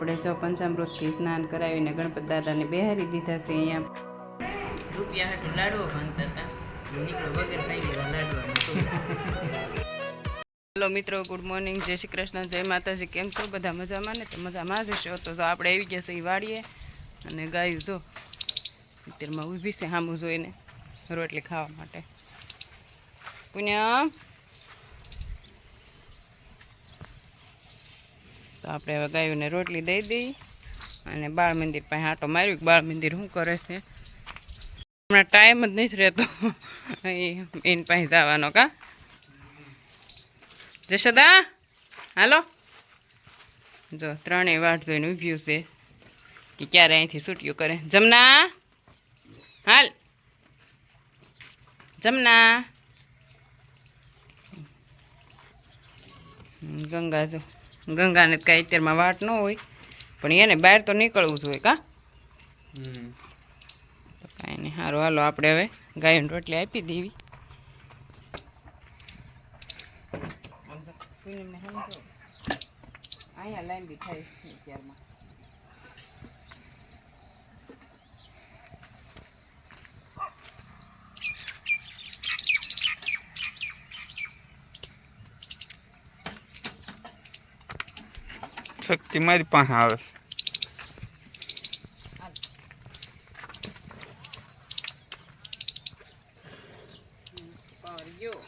આપણે જો પંચામૃતથી સ્નાન કરાવીને ગણપત દાદાને બેહારી દીધા છે અહીંયા. રૂપિયા હાટું લાડવો બાંધતા હતા. નીકળો વગર થઈ ગયો લાડવાનો હેલો મિત્રો ગુડ મોર્નિંગ જય શ્રી કૃષ્ણ જય માતાજી. કેમ છો? બધા મજામાં ને? તો મજામાં જ હશો. તો આપણે આવી ગયા છે એ વાડીએ અને ગાયું જો અત્યારમાં ઊભી છે સામું જોઈને રોટલી ખાવા માટે. પુણ્યા તો આપણે હવે ગાયોને રોટલી દઈ દઈ અને બાળ મંદિર પાસે આટો માર્યું બાળ મંદિર શું કરે છે? હમણાં ટાઈમ જ નથી રહેતો. એની પાસે જવાનો કા? જશોદા, હાલો. જો ત્રણેય વાટ જોઈને ઊભ્યું છે કે ક્યારે અહીંથી છૂટ્યું કરે. જમના, હાલ. જમના. ગંગા, જો. ગંગાને કાંઈ અત્યારમાં વાટ ન હોય. પણ એને બહાર તો નીકળવું જોઈએ કા? તો કાંઈ નહીં સારું હાલો આપણે હવે ગાયન રોટલી આપી દેવી. અહીંયા લાંબી થાય અત્યારમાં. શક્તિ મારી પાસે આવે પાવર ગયો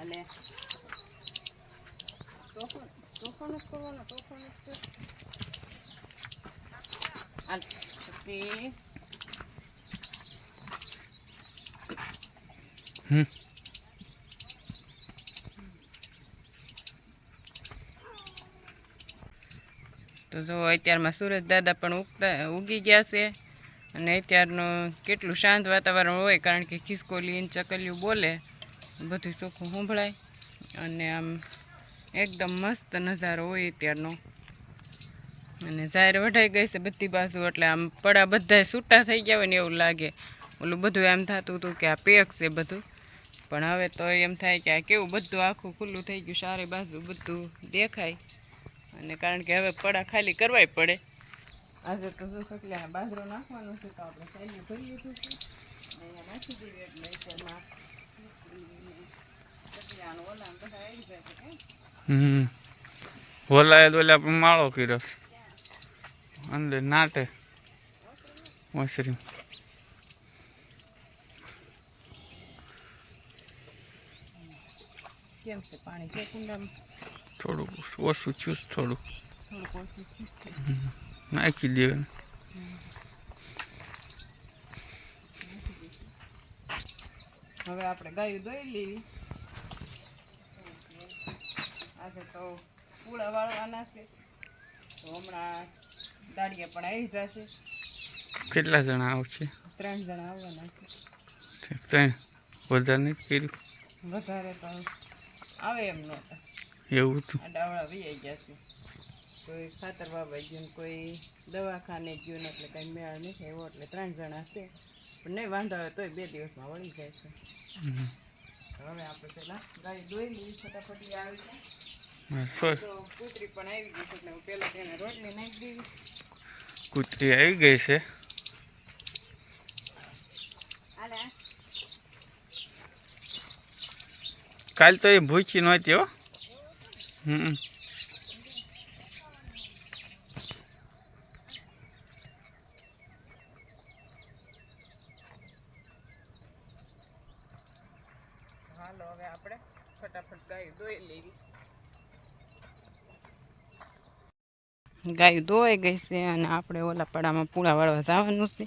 અને તોફાન તોફાન જ કરવાનો તોફાન જ કર હાલ શક્તિ હમ તો જો અત્યારમાં સુરજ દાદા પણ ઉગતા, ઉગી ગયા છે. અને અત્યારનું કેટલું શાંત વાતાવરણ હોય, કારણ કે ખિસકોલી ને ચકલિયું બોલે, બધું ચોખ્ખું સંભળાય. અને આમ એકદમ મસ્ત નજારો હોય અત્યારનો. અને ઝાહેર વઢાઈ ગઈ છે બધી બાજુ, એટલે આમ પડા બધા છૂટા થઈ ગયા હોય ને એવું લાગે. ઓલું બધું એમ થતું હતું કે આ પેક છે બધું. પણ હવે તો એમ થાય કે આ કેવું બધું આખું ખુલ્લું થઈ ગયું સારી બાજુ બધું દેખાય. અને કારણ કે હવે પડા ખાલી કરવાય પડે. આજે તો શું સકલ્યા બાજરો નાખવાનો છે તો આપણે સહેલી ભરી લીધું છે અહીંયા નાખી દઈએ એટલે અત્યારમાં ઓલા બધા આવી જાય તો હમ. ઓલાએ તો ઓલા પણ માળો કર્યો. અંદર નાટે. મશરૂમ. કેમ છે પાણી છે કુંડામાં? થોડુંક ઓછું છું થોડુંક. નાખી દેવાનું. હવે આપણે ગાયું દોઈ લેવી. આજે તો પૂળા વાળવાના છે. તો હમણાં દાડિયા પણ આવી જશે. કેટલા જણા આવશે? ત્રણ જણા આવવાના છે. ત્રણ. વધારે નહીં કર્યું? વધારે તો આવે એમ નહોતા. એવું હતું આ આવી વૈયા ગયા છે. કોઈ ખાતર બાબા ગયું ને કોઈ દવાખાને ગયું ને એટલે કંઈ મેળ નથી એવો એટલે ત્રણ જણા છે. પણ નહીં વાંધો આવે તોય બે દિવસમાં વળી જાય છે. હવે આપણે પેલા ગાડી દોઈ લઈએ ફટાફટી આવી જાય હા, તો કૂતરી પણ આવી ગઈ છે એટલે હું પહેલાં તેને રોટલી નાખી દેવી કૂતરી આવી ગઈ છે. આલે કાલ તો એ ભૂખી નહોતી હો. હમ હાલો હવે આપણે ફટાફટ ગાયું દોઈ લેવી ગાયું ધોવાઈ ગઈ છે અને આપણે ઓલા પડામાં પૂળા વાળવા જવાનું છે.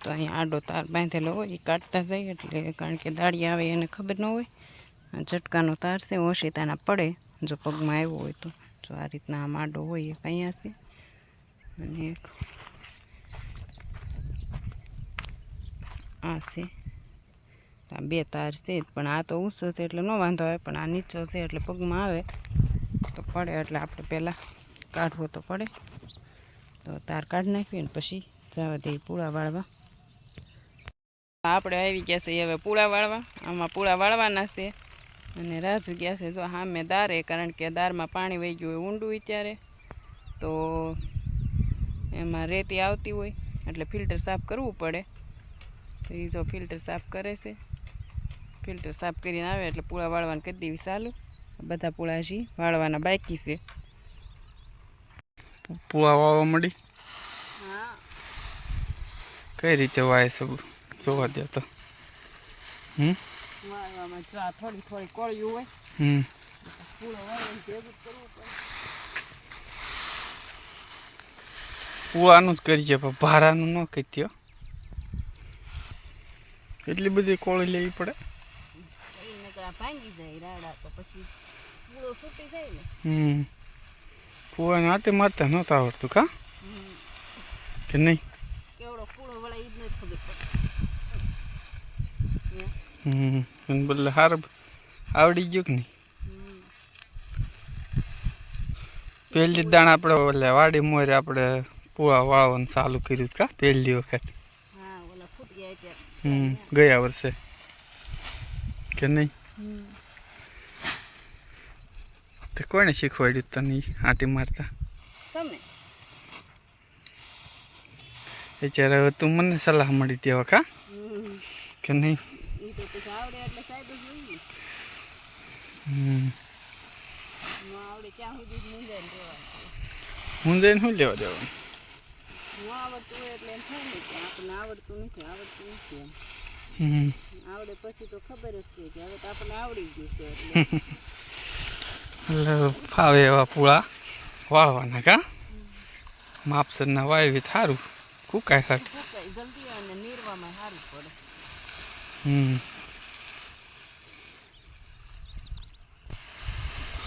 તો અહીંયા આડો તાર બાંધેલો હોય એ કાઢતા જઈએ એટલે કારણ કે દાળી આવે એને ખબર ન હોય. આ ઝટકાનો તાર છે ઓશિતાના પડે. જો પગમાં આવ્યો હોય તો. જો આ રીતના આ માડો હોય એક અહીંયા છે. અને એક આ છે. આ બે તાર છે પણ આ તો ઊંચો છે એટલે ન વાંધો આવે, પણ આ નીચો છે એટલે પગમાં આવે. તો પડે એટલે આપણે પહેલાં કાઢવો તો પડે. તો તાર કાઢી નાખીએ ને પછી જવા દઈએ પૂળા વાળવા. આપણે આવી ગયા છે હવે પૂળા વાળવા. આમાં પૂળા વાળવાના છે. અને રાજુ ગયા છે જો સામે દારે કારણ કે દારમાં પાણી વહી ગયું હોય ઊંડું અત્યારે. તો એમાં રેતી આવતી હોય એટલે ફિલ્ટર સાફ કરવું પડે. તો એ જો ફિલ્ટર સાફ કરે છે. ફિલ્ટર સાફ કરીને આવે એટલે પૂળા વાળવાનું કરી દેવી ચાલુ. બધા પૂળા હજી વાળવાના બાકી છે. પૂળા વાવવા મળી હા. કઈ રીતે વાય છે? જોવા દે તો. હમ? થોડી થોડી કોળિયું હોય. હમ. વાળવાનું જ કરીએ પણ ભારાનું ન કહી હો. એટલી બધી કોળી લેવી પડે. એ ભાંગી જાય રાડા તો પછી પૂળો છૂટી જાય ને. હમ. પુઆને આટે મારતા નહોતા આવડતું કા? કે નહીં? કેવડો પૂળો વળે જ નથી ખબર પડતી. હમ. બોલે હાર. આવડી ગયું કે નહીં? પહેલી દાણ આપણે ઓલે વાડી મોરે આપણે પુઆ વાળવાનું ચાલુ કર્યું કા પહેલી વખત. હમ ગયા વર્ષે. કે નહીં? તો કોણે શીખવાડ્યું તને આંટી મારતા? તમે? અત્યારે હવે તું મને સલાહ મળી દેવા કા? કે નહીં? તો પછી આવડે એટલે સાહેબ જ જોઈએ ન. આવડે ત્યાં સુધી મૂંઝાઈને રહેવાનું હું શું લેવા દેવા ન આવડતું હોય એટલે એમ થાય ને કે આપણને આવડતું નથી આવડતું નથી એમ. હમ. આવડે પછી તો ખબર જ છે કે હવે તો આપણને આવડી ગયું છે એટલે. ફાવે એવા પૂળા વાળવાના કા? માપસરના વાવી સારું કુકાય હટ. જલ્દી અને નીરવામાં સારું પડે.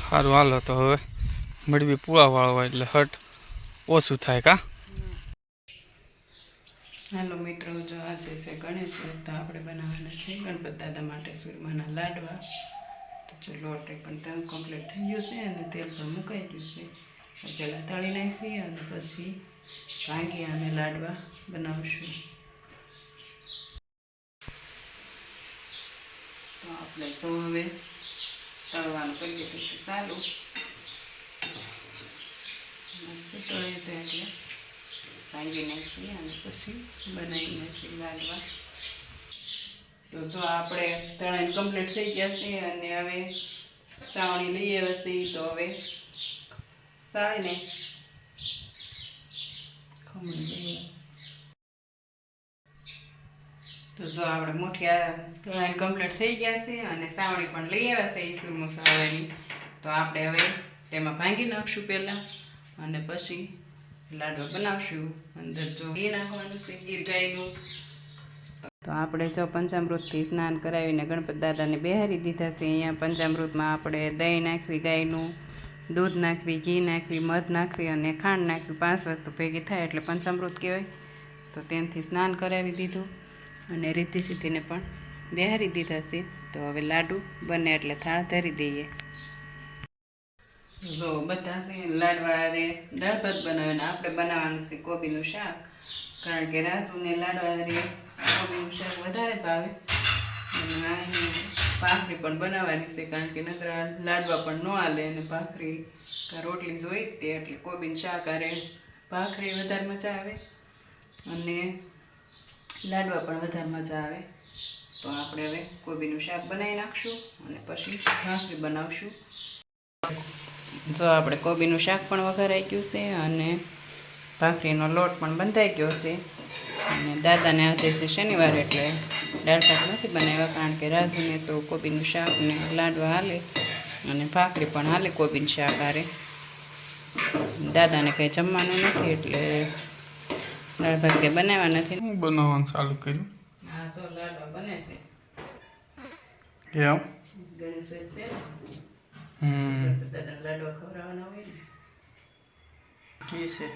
સારું હાલો તો હવે મળવી પૂળા વાળવા એટલે હટ. ઓછું થાય કા? હાલો મિત્રો, જો આજે છે ગણેશ તો આપણે બનાવવાના છે, ગણપત દાદા માટે સુરમાના લાડવા. તો જો લોટ પણ તેમ કમ્પ્લીટ થઈ ગયું છે અને તેલ પણ મુકાઈ ગયું છે. પહેલાં તળી નાખી અને પછી ભાંગી અને લાડવા બનાવશું. આપણે જો હવે. તળવાનું કરી દીધું છે સારું મસ્ત તળે છે એટલે. ભાંગી નાખી અને પછી બનાવી નાખી લાડવા. તો જો આપણે તળાઈને કમ્પ્લીટ થઈ ગયા છે અને હવે સાવણી લઈ આવ્યા છે તો હવે સાળીને ખમણી લઈ આવ્યા. તો જો આપણે મુઠિયા તળાઈને કમ્પ્લીટ થઈ ગયા છે અને સાવણી પણ લઈ આવ્યા છે ઈસુરમુ મસાલાની તો આપણે હવે તેમાં ભાંગી નાખશું પહેલાં અને પછી લાડવા બનાવશું. અંદર જો ઘી નાખવાનું છે ગીર ગાયનું. તો આપણે જો પંચામૃતથી સ્નાન કરાવીને ગણપત દાદાને બેહારી દીધા છે. અહીંયા પંચામૃતમાં આપણે દહીં નાખવી, ગાયનું દૂધ નાખવી, ઘી નાખવી, મધ નાખવી અને ખાંડ નાખવી. પાંચ વસ્તુ ભેગી થાય એટલે પંચામૃત કહેવાય. તો તેનાથી સ્નાન કરાવી દીધું. અને રીતિ સીધીને પણ બેહારી દીધા છે. તો હવે લાડુ બને એટલે થાળ ધરી દઈએ. જો બધા છે, લાડવા હારે દાળ ભાત બનાવે ને આપણે બનાવવાનું છે કોબીનું શાક. કારણ કે રાજુને લાડવા હારે કોબીનું શાક વધારે ભાવે. અને ભાખરી પણ બનાવવાની છે, કારણ કે નકરા લાડવા પણ ન હાલે અને ભાખરી કાં રોટલી જોઈ તે એટલે કોબીનું શાક આરે ભાખરી વધારે મજા આવે. અને લાડવા પણ વધારે મજા આવે. તો આપણે હવે કોબીનું શાક બનાવી નાખશું અને પછી ભાખરી બનાવશું. જો આપણે કોબીનું શાક પણ વઘારાઈ ગયું છે અને ભાખરીનો લોટ પણ બંધાઈ ગયો છે. અને દાદાને આજે છે શનિવાર એટલે દાળ શાક નથી બનાવ્યા કારણ કે રાજુને તો કોબીનું શાક ને લાડવા હાલે અને ભાખરી પણ હાલે કોબીનું શાક હારે. દાદાને કંઈ જમવાનું નથી એટલે દાળ ભાત કે બનાવવા નથી? હું બનાવવાનું ચાલુ કર્યું. હા જો લાડવા બને છે. કેમ ગણેશ છે હમ. લાડવા ખવડાવવાના હોય ને? ઘી છે.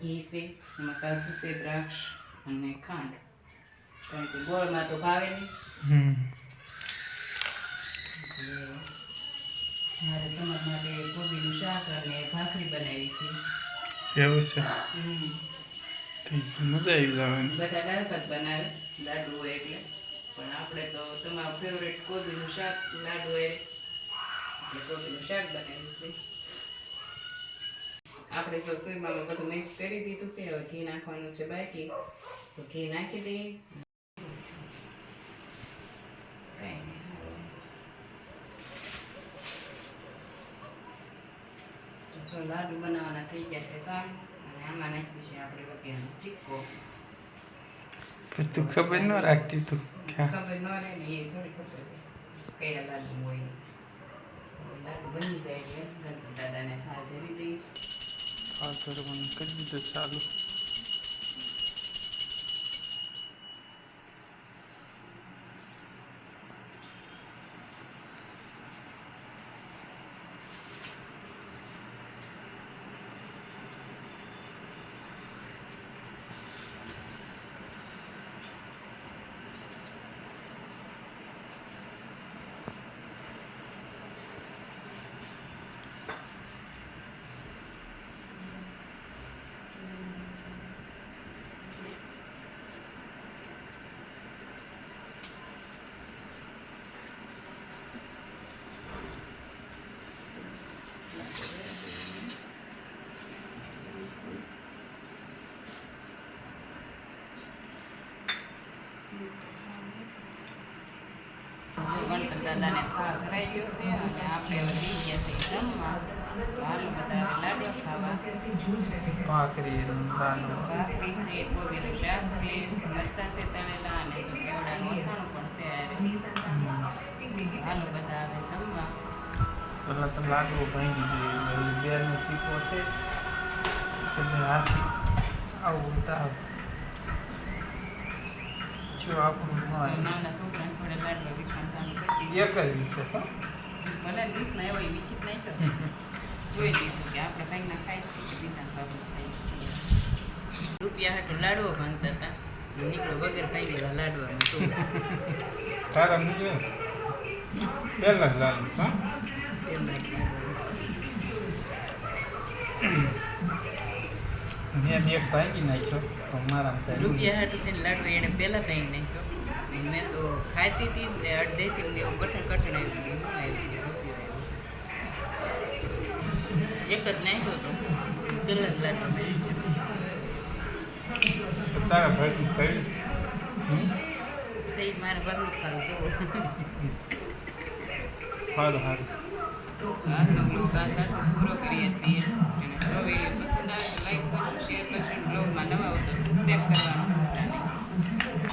ઘી છે એમાં કાજુ છે દ્રાક્ષ અને ખાંડ. કારણ કે ગોળમાં તો ભાવે નહીં. મારે તમારા માટે કોબીનું શાક અને ભાખરી બનાવી છે એવું છે. હમ. તો મજા બધા દાળ બનાવે, લાડુ હોય એટલે. પણ આપણે તો તમારું ફેવરેટ કોબીનું શાક, લાડુ હોય. આપણે કોબીનું શાક બનાવ્યું છે. આપણે જો સુઈમાં બધું મિક્સ કરી દીધું છે, હવે ઘી નાખવાનું છે બાકી. તો ઘી નાખી દઈએ. લાડુ બનાવવાના થઈ ગયા છે અને આમાં નાખ્યું છે આપણે રૂપિયાનો તું ખબર ન રાખતી તું. ખબર ન રહે ને એ થોડી ખબર કઈ કયા લાડુ હોય લાડુ બની જાય એટલે ગણપત દાદાને થાળ ધરી દઈએ. આ કરવાનું કરી દીધું ચાલુ ગણપત દાદાને છે જમવા બધા. બધા પેલા તો લાડવો ભાંગી ગયો બેનો ચીકો છે આવું તાવ જો આપણું. નાના છોકરાને થોડે લાડવા વિખાણ ચાલુ કરી દીધું. એક જ હો. ભલે ડીશમાં એવો વિચિત નહીં થતો. જોઈ લીધું કે આપણે કંઈ ના ખાઈ બીજા બાબુ ખાઈ રૂપિયા હાટું લાડવો ભાંગતા હતા. નીકળો વગર ભાંગી એવા લાડવામાં તો. તારા મુજબ પહેલા જ લાડુ હા. મેં એક ભાંગી નાખ્યો મારા રૂપિયા હાટું તેને લાડવો એણે પહેલાં ભાંગી નાખ્યો. મેં તો ખાતી હતી ને અડધેથી ને એવું કઠણ કઠણ આવ્યું હું આવ્યું એક જ નાખ્યો તો પહેલાં જ ભાંગ્યો તારા ભાઈ કહ્યું તો ઈ મારા ભાગનું ખાવ જોવો સારું સારું સૌ લોકો આ સાથે પૂરો કરીએ છીએ. અને જો વીડિયો પસંદ આવે તો લાઈક કરજો શેર કરશો બ્લોગમાં નવા હો તો સબસ્ક્રાઈબ કરવાનું.